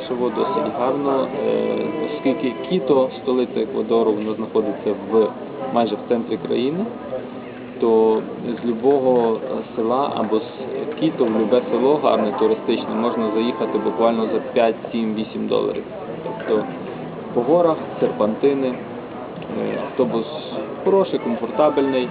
Дешево, досить гарно, е, оскільки Кіто, столиця Еквадору, вона знаходиться в майже в центрі країни, то з любого села або з Кіто в любе село гарне туристичне можна заїхати буквально за 5, 7, 8 доларів. Тобто по горах, серпантини, е, автобус хороший, комфортабельний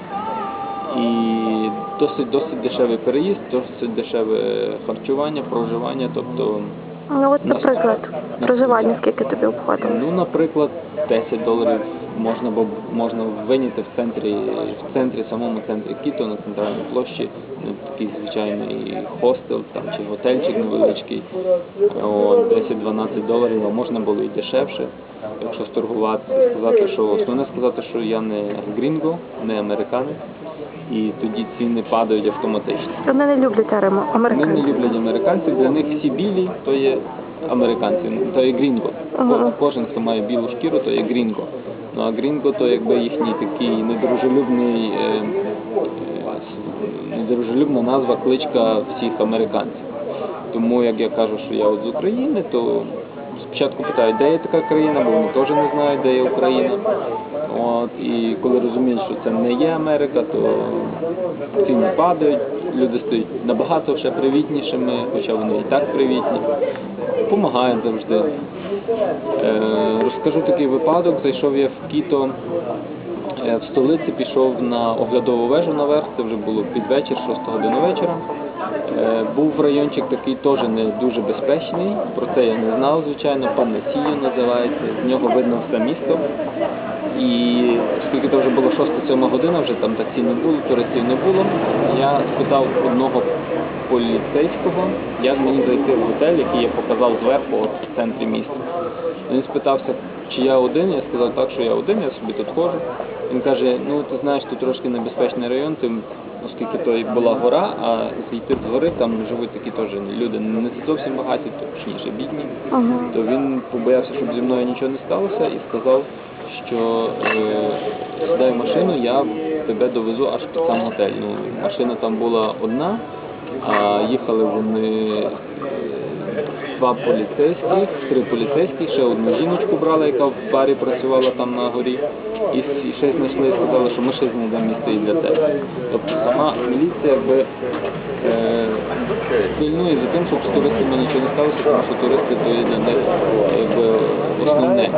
і досить досить дешевий переїзд, досить дешеве харчування, проживання. Тобто Ну от, наприклад, проживання скільки тобі обходить? Ну, наприклад, 10 доларів можна бо можна виняти в центрі, в центрі, самому центрі Кіто, на центральній площі, ну, такий звичайний хостел там чи готельчик невеличкий. О, 10-12 доларів, а можна було і дешевше. Якщо сторгуватися, сказати, що основне сказати, що я не грінго, не американець, і тоді ціни падають автоматично. Вони не люблять американців. Вони не люблять американців, для них всі білі то є американці, то є грінго. Ага. Кожен, хто має білу шкіру, то є грінго. Ну а грінго то якби їхній такий недружелюбний, е, е, недружелюбна назва, кличка всіх американців. Тому як я кажу, що я от з України, то спочатку питають, де є така країна, бо вони теж не знають, де є Україна. От, і коли розуміють, що це не є Америка, то ціни падають, люди стають набагато ще привітнішими, хоча вони і так привітні. Помагають завжди. Е, розкажу такий випадок. Зайшов я в Кіто е, в столиці, пішов на оглядову вежу наверх, це вже було під вечір, 6 година вечора. Е, Був райончик такий теж не дуже безпечний, про це я не знав, звичайно, Панесію називається, з нього видно все місто. І оскільки це вже було 6-7 година, вже там таксі не було, туристів не було, я спитав одного поліцейського, як мені зайти в готель, який я показав зверху от, в центрі міста. Він спитався, чи я один, я сказав так, що я один, я собі тут ходжу. Він каже, ну ти знаєш, тут трошки небезпечний район, ти, оскільки то і була гора, а зійти з гори, там живуть такі теж люди не зовсім багаті, точніше бідні Ага. то він побоявся, щоб зі мною нічого не сталося, і сказав, що е, сідай в машину, я тебе довезу аж під сам готель. Ну, машина там була одна, а їхали вони два поліцейських, три поліцейські, ще одну жіночку брали, яка в барі працювала там на горі, і ще знайшли і сказали, що ми ще знайдемо місце і для тебе. Тобто сама міліція якби е, пильнує за тим, щоб з туристами нічого не сталося, тому що туристи то є для них якби основне.